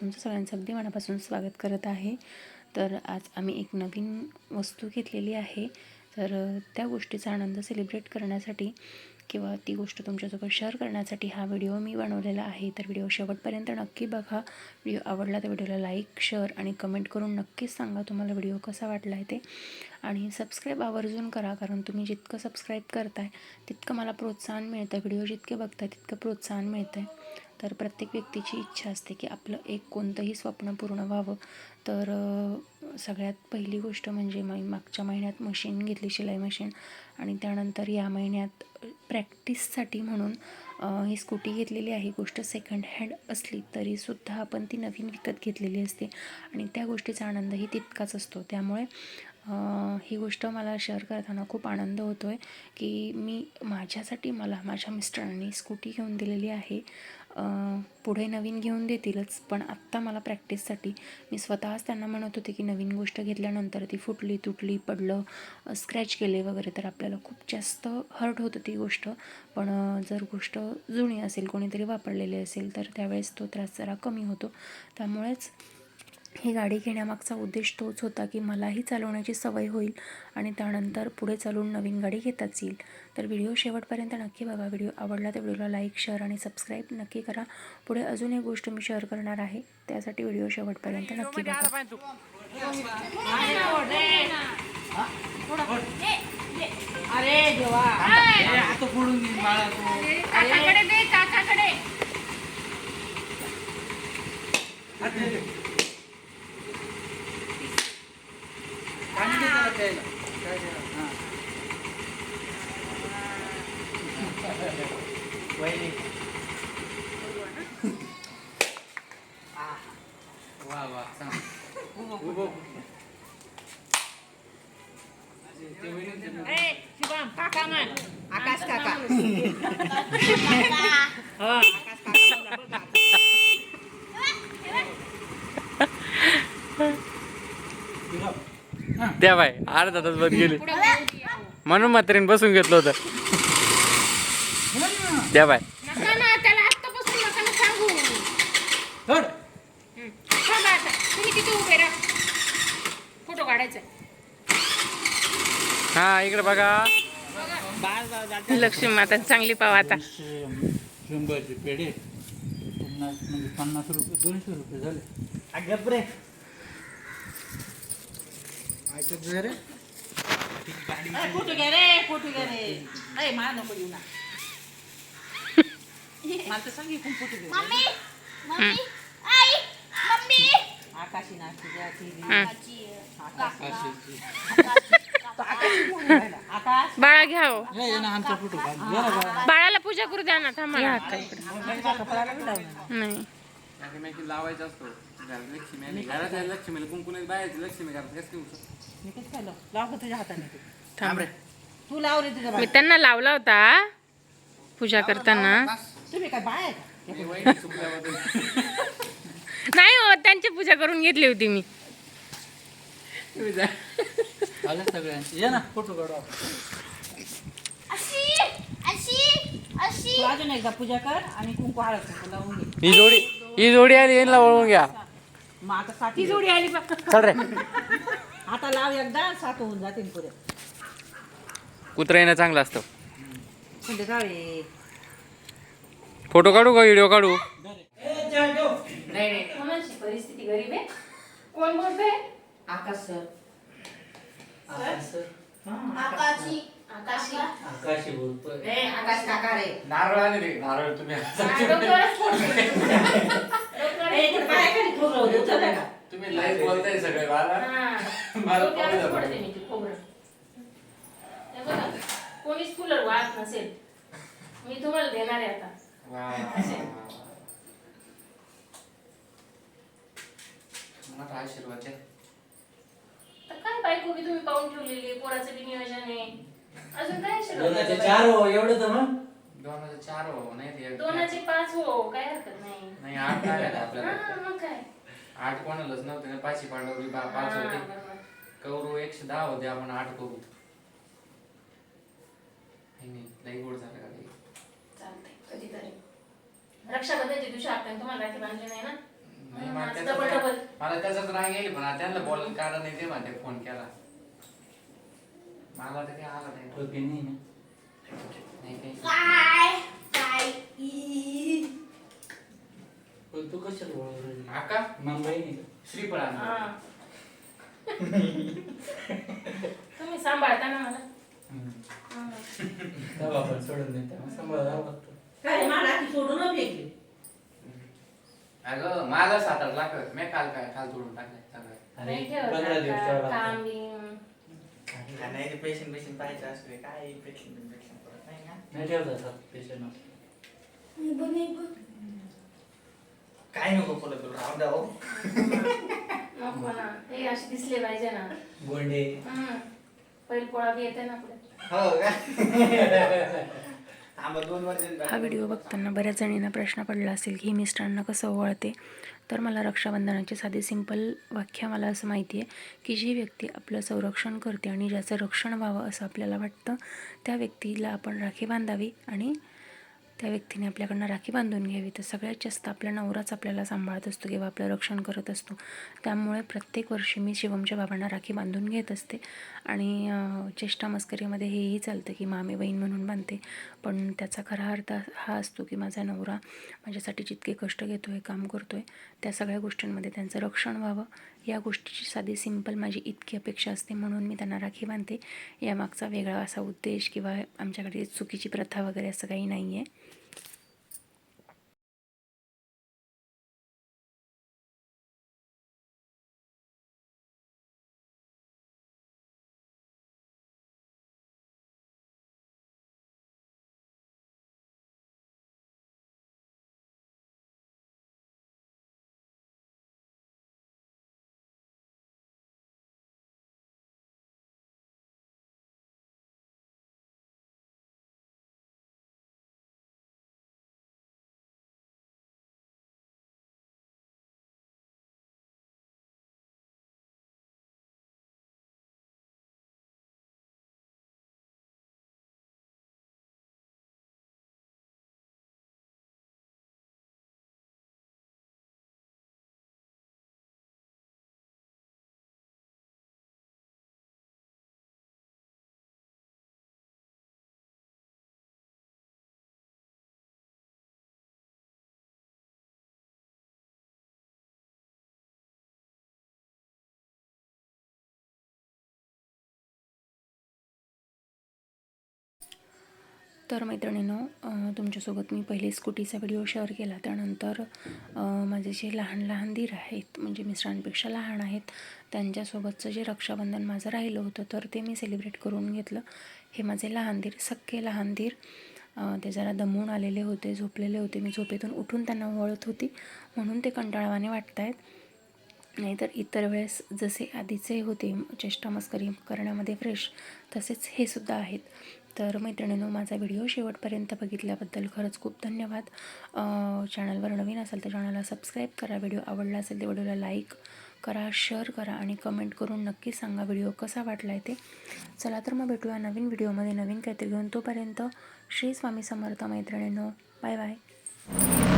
तुमचं सगळ्यांचं अगदी मनापासून स्वागत करत आहे. तर आज आम्ही एक नवीन वस्तू घेतलेली आहे. तर त्या गोष्टीचा आनंद सेलिब्रेट करण्यासाठी किंवा ती गोष्ट तुमच्यासोबत शेअर करण्यासाठी हा व्हिडिओ मी बनवलेला आहे. तर व्हिडिओ शेवटपर्यंत नक्की बघा. व्हिडिओ आवडला तर व्हिडिओला लाईक शेअर आणि कमेंट करून नक्कीच सांगा तुम्हाला व्हिडिओ कसा वाटला आहे ते. आणि सबस्क्राईब आवर्जून करा कारण तुम्ही जितकं सबस्क्राईब करताय तितकं मला प्रोत्साहन मिळतं. व्हिडिओ जितके बघताय तितकं प्रोत्साहन मिळतं आहे तर प्रत्येक व्यक्तीची इच्छा असते की आपलं एक कोणतंही स्वप्न पूर्ण व्हावं. तर सगळ्यात पहिली गोष्ट म्हणजे मी मागच्या महिन्यात मशीन घेतली शिलाई मशीन आणि त्यानंतर या महिन्यात प्रॅक्टिससाठी म्हणून ही स्कूटी घेतलेली आहे. गोष्ट सेकंड हँड असली तरीसुद्धा आपण ती नवीन विकत घेतलेली असते. आणि त्या गोष्टीचा आनंदही तितकाच असतो. त्यामुळे ही गोष्ट मला शेअर करताना खूप आनंद होतो आहे की मी माझ्यासाठी मला माझ्या मिस्टरांनी स्कूटी घेऊन दिलेली आहे. पुढे नवीन घेऊन देतीलच पण आत्ता मला प्रॅक्टिससाठी मी स्वतःच त्यांना म्हणत होते की नवीन गोष्ट घेतल्यानंतर ती फुटली तुटली पडलं स्क्रॅच केले वगैरे तर आपल्याला खूप जास्त हर्ट होतं ती गोष्ट. पण जर गोष्ट जुनी असेल कोणीतरी वापरलेली असेल तर त्यावेळेस तो त्रास जरा कमी होतो. त्यामुळेच ही गाडी घेण्यामागचा उद्देश तोच होता की मलाही चालवण्याची सवय होईल आणि त्यानंतर पुढे चालून नवीन गाडी घेताच येईल. तर व्हिडिओ शेवटपर्यंत नक्की बघा. व्हिडिओ आवडला तर व्हिडिओला लाईक शेअर आणि सबस्क्राईब नक्की करा. पुढे अजून एक गोष्ट मी शेअर करणार आहे. त्यासाठी व्हिडिओ शेवटपर्यंत नक्की बघा. प्यायला. काय देणार? हा. वहिनी. वा वा सांग शिवम काका म्हण आकाश काका हो आकाश काका बोला बघ आता. त्या बाय अर्धा तास बंद गेले. म्हणून म्हातारीने बसून घेतलं होतं. त्या बाय नका ना त्याला आत्तापासून नका ना सांगू धर. हं. फोटो काढायचा. हा इकडे बघा. लक्ष्मी माता चांगली पाव आता. शंभरचे पेढे. पन्नास म्हणजे पन्नास रुपये दोनशे रुपये झाले. ऐकत रे फोटो घ्या रे फोटो घ्या रे अरे मला नको येऊ ना मला तर सांग इकडून फोटो घेऊ मम्मी मम्मी आई मम्मी आकाशी आकाशी राहिला. आकाश बाळा घ्या हो. हे ये ना आमचा फोटो काढ ये ना बाळा. बाळाला पूजा करू द्या ना थांबा ना. नाही एकमेकी लावायचा असतो घरात लक्ष्मी आली घरात आहे लक्ष्मीला नाही बाहेरची लक्ष्मी घरात कसं ठेवू शकतो? मी किती खाल्लं? लाव का तुझ्या हाताने तू. थांब रे. तू लाव रे तुझ्या मी. त्यांना लावला होता पूजा करताना. तुम्ही काय बाय चुकल्याबद्दल नाही हो त्यांची पूजा करून घेतली होती मी. तुम्ही जा. आलं सगळ्यांचे. ये ना फोटो काढू आपण. अशी अशी अशी. तू अजून एकदा पूजा कर आणि कुंकू हळद कुंकू लावून घे. ही जोडी ही जोडी आली यांना वळवून घ्या. मग आता साठी जोडी आली बघ चल रे. आता लाव एकदा सात होऊन जातील पुढे कुत्रा येणं चांगलं असतं. फोटो काढू का व्हिडिओ काढू? कोणाची परिस्थिती गरीब आहे? कोण बोलतोय? आकाश सर. आकाशी आकाशी आकाशी बोलतोय ए आकाश काका रे. नारळ आले रे नारळ तुम्ही ए, इकडे पायाखाली खोबरं होतं, उचललं का? तुम्ही लाईव्ह बोलताय सगळे मला मला पाहू द्या. कोणीच कूलर वाहत नसेल मी तुम्हाला देणार आहे आता. वा, वा, वा, वा. मला आशीर्वाद द्या तर काय बायको बी तुम्ही पाहून ठेवलेली आहे, पोराचं बी नियोजन आहे. अजून काय? चार हो एवढं तर मग? दोनाचे चार हो नाही ते दोनाचे पाच हो काय हरकत नाही. नाही आठ काय हा, आपल्याला मग काय? आठ कोणालाच नव्हते ना पाचशे पांडवरी बा पाच हा, होते. बरोबर. कौरव एकशे दहा होते आपण आठ करू. नाही, नाही, लई गोड झालं का. चालतंय कधीतरी. रक्षाबंधनच्या दिवशी आपण तुम्हाला राखी बांधली नाही ना? नाही, मला आज त्याचाच डबल राग- डबल मला त्याचाच राग येईल पण आता त्यांना बोलायला कारण नाही ते म्हणते फोन केला. मला तर काही आला नाही. नाही ना नाही काही. काय काय ई. तू कशाला बोलत राहिली? आका मुंबई नाही का? श्रीफळ आणलं. हा. तुम्ही सांभाळता ना मला हम्म. हं. तेव्हा आपण सोडून देतो मग सांभाळावं लागतं काय मला सोडून फेकली अगं माझा सात आठ लाख मी काल काय काल तोडून टाकलाय सगळं अरे नाही ठेवत पंधरा दिवस आता, ठेवावं काम लागतं. बिम. नाही पेशंट पेशंट पाहायचं असले काय पेशंट इन्फेक्शन पडत नाही ठेवतात पेशंट. काय नको हो ना. हे असे दिसले पाहिजे ना. गोंडे. हं. बैल पोळा बी येते ना पुढे. हो का? थांबा दोन वर्ष हा व्हिडिओ बघताना बऱ्याच जणींना प्रश्न पडला असेल की मिस्टरांना कसं ओवाळते तर मला रक्षाबंधनाची साधी सिंपल व्याख्या मला असं माहिती आहे की जी व्यक्ती आपलं संरक्षण करते आणि ज्याचं रक्षण व्हावं असं आपल्याला वाटतं त्या व्यक्तीला आपण राखी बांधावी आणि त्या व्यक्तीने आपल्याकडनं राखी बांधून घ्यावी. तर सगळ्यात जास्त आपला नवराच आपल्याला सांभाळत असतो किंवा आपलं रक्षण करत असतो. त्यामुळे प्रत्येक वर्षी मी शिवमच्या बाबांना राखी बांधून घेत असते. आणि चेष्टा मस्करीमध्ये हेही चालतं की मामी बहीण म्हणून बांधते. पण त्याचा खरा अर्थ हा असतो की माझा नवरा माझ्यासाठी जितके कष्ट घेतो आहे काम करतो आहे त्या सगळ्या गोष्टींमध्ये त्यांचं रक्षण व्हावं. या गोष्टीची साधी सिंपल माझी इतकी अपेक्षा असते म्हणून मी त्यांना राखी बांधते. यामागचा वेगळा असा उद्देश किंवा आमच्याकडे चुकीची प्रथा वगैरे असं काही नाही आहे तर मैत्रिणींनो तुमच्यासोबत मी पहिले स्कूटीचा व्हिडिओ शेअर केला. त्यानंतर माझे जे लहान लहान दीर आहेत म्हणजे मिस्टरांपेक्षा लहान आहेत त्यांच्यासोबतचं जे रक्षाबंधन माझं राहिलं होतं तर ते मी सेलिब्रेट करून घेतलं. हे माझे लहान दीर सख्खे लहान दीर ते जरा दमून आलेले होते झोपलेले होते. मी झोपेतून उठून त्यांना वळत होती म्हणून ते कंटाळवाने वाटत आहेत नाहीतर इतर वेळेस जसे आधीचे होते चेष्टा मस्करी करण्यामध्ये फ्रेश तसेच हे सुद्धा आहेत. तर मैत्रिणींनो माझा व्हिडिओ शेवटपर्यंत बघितल्याबद्दल खरंच खूप धन्यवाद. चॅनलवर नवीन असेल तर चॅनलला सबस्क्राईब करा. व्हिडिओ आवडला असेल तर व्हिडिओला लाईक करा शेअर करा आणि कमेंट करून नक्की सांगा व्हिडिओ कसा वाटला आहे ते चला तर मग भेटूया नवीन व्हिडिओमध्ये नवीन काहीतरी घेऊन तोपर्यंत श्री स्वामी समर्थ मैत्रिणींनो बाय बाय